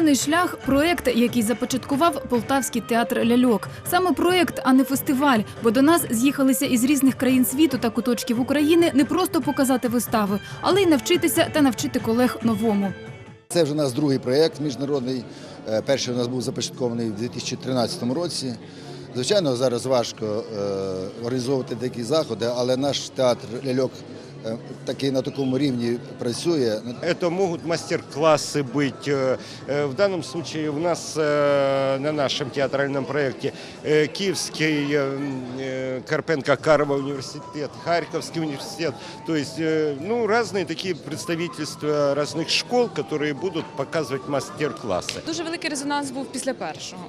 Культурний шлях проект, який започаткував Полтавський театр ляльок. Саме проект, а не фестиваль, бо до нас з'їхалися із різних країн світу та куточків України не просто показати вистави, але й навчитися та навчити колег новому. Це вже у нас другий проєкт міжнародний. Е, Перший у нас був започаткований в 2013 році. Звичайно, зараз важко е, організовувати такі заходи, але наш театр ляльок такий на такому рівні працює. Это могут мастер-классы быть. Э, э, В данном случае у нас э, на нашем театральном проекте э, Киевский э, э, Карпенко-Карова университет, Харьковский университет. То есть э, ну, разные такие представительства разных школ, которые будут показывать мастер-классы. Дуже великий резонанс був після першого.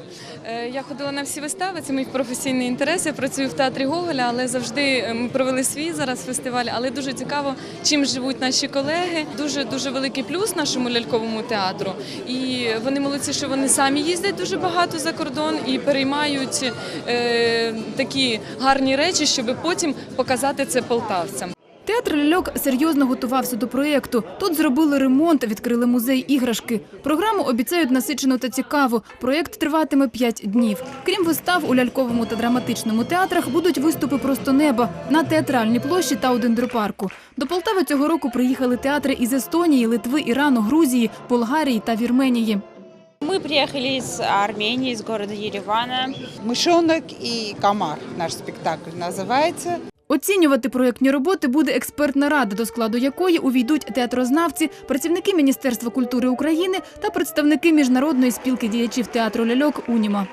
Е, Я ходила на всі вистави, це мій професійний інтерес. Я працюю в театрі Гоголя, але завжди е, ми провели свій зараз фестиваль. Але дуже цікаво, чим живуть наші колеги. Дуже дуже великий плюс нашому ляльковому театру. І вони молодці, що вони самі їздять дуже багато за кордон і переймають е, такі гарні речі, щоб потім показати це полтавцям. Театр ляльок серйозно готувався до проєкту. Тут зробили ремонт, відкрили музей іграшки. Програму обіцяють насичену та цікаву. Проєкт триватиме п'ять днів. Крім вистав, у ляльковому та драматичному театрах будуть виступи просто неба на театральній площі та у дендропарку. До Полтави цього року приїхали театри із Естонії, Литви, Ірану, Грузії, Болгарії та Вірменії. Мы приехали из Армении, из города Еревана. «Мышонок и комар» наш спектакль называется. Оцінювати проєктні роботи буде експертна рада, до складу якої увійдуть театрознавці, працівники Міністерства культури України та представники міжнародної спілки діячів театру ляльок Уніма.